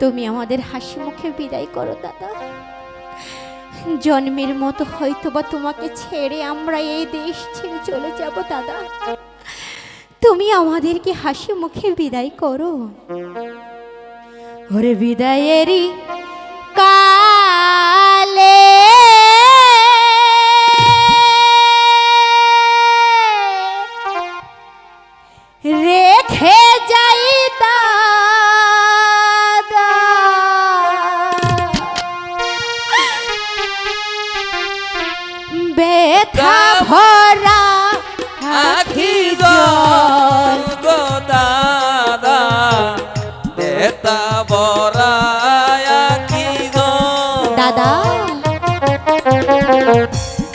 তুমি আমাদের হাসি মুখে বিদায় করো, দাদা। জন্মের মতো হয়তো বা তোমাকে ছেড়ে আমরা এই দেশ ছেড়ে চলে যাব, দাদা। তুমি আমাদেরকে হাসি মুখে বিদায় করো। ওরে বিদায়েরই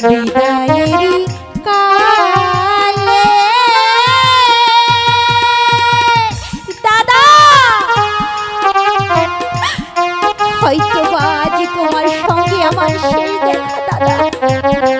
বিদায়েরই কালে। দাদা! হয়তো আজ তোমার সঙ্গে আমার শেষ দেখা দাদা।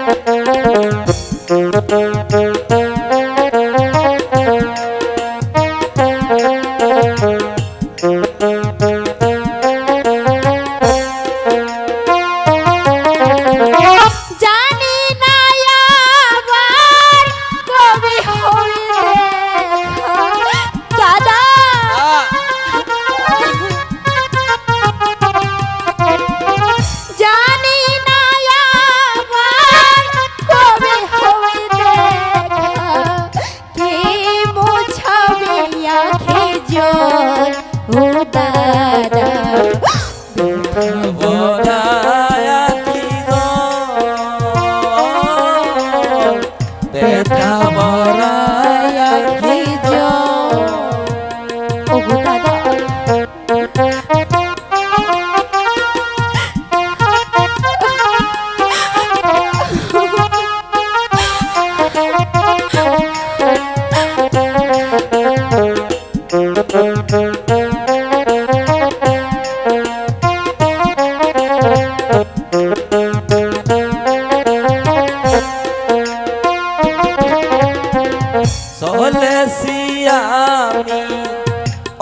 দাদা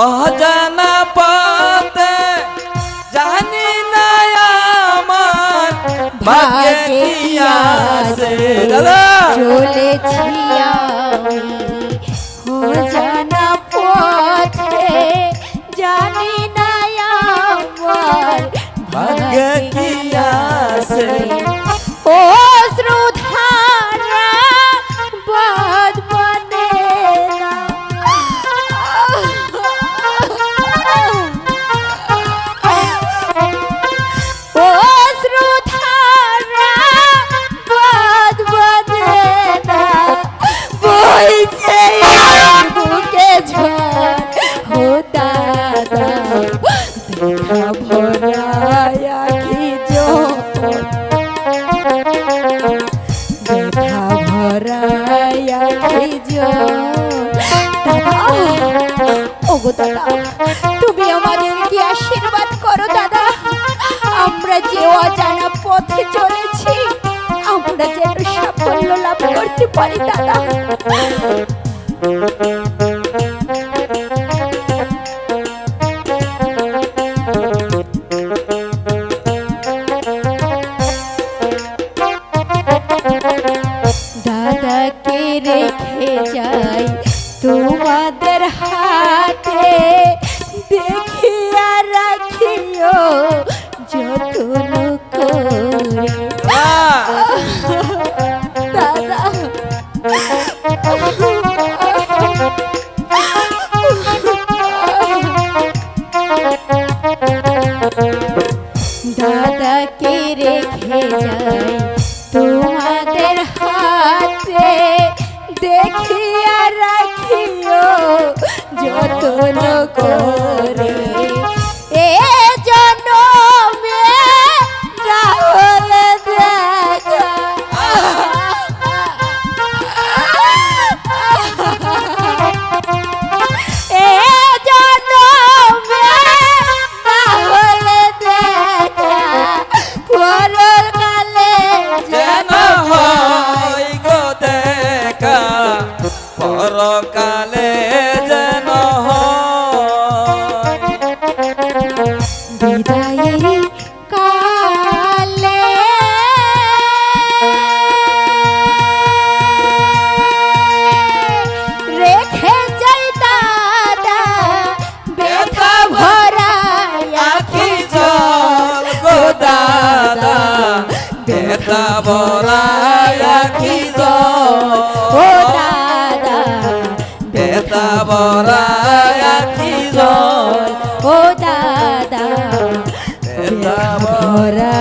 অজানা পথে জানি না আমার ভাগ্যে কি আছে। দাদা! চলেছি আমি অজানা পথে জানি না আমার ভাগ্যে কি আছে। বুকে ঝড় ও দাদা দেখা ভরা আখি জল দেখা তুমি আমাদেরকে করতে পারি দাদা দাদাকে রেখে যাই তোমাদের হাতে দেখিয়া রাখিও যত্ন রাখিও যত্ন করে। বরায়া কি ও দাদা বেতা বরায়া কি ও দাদা বেতা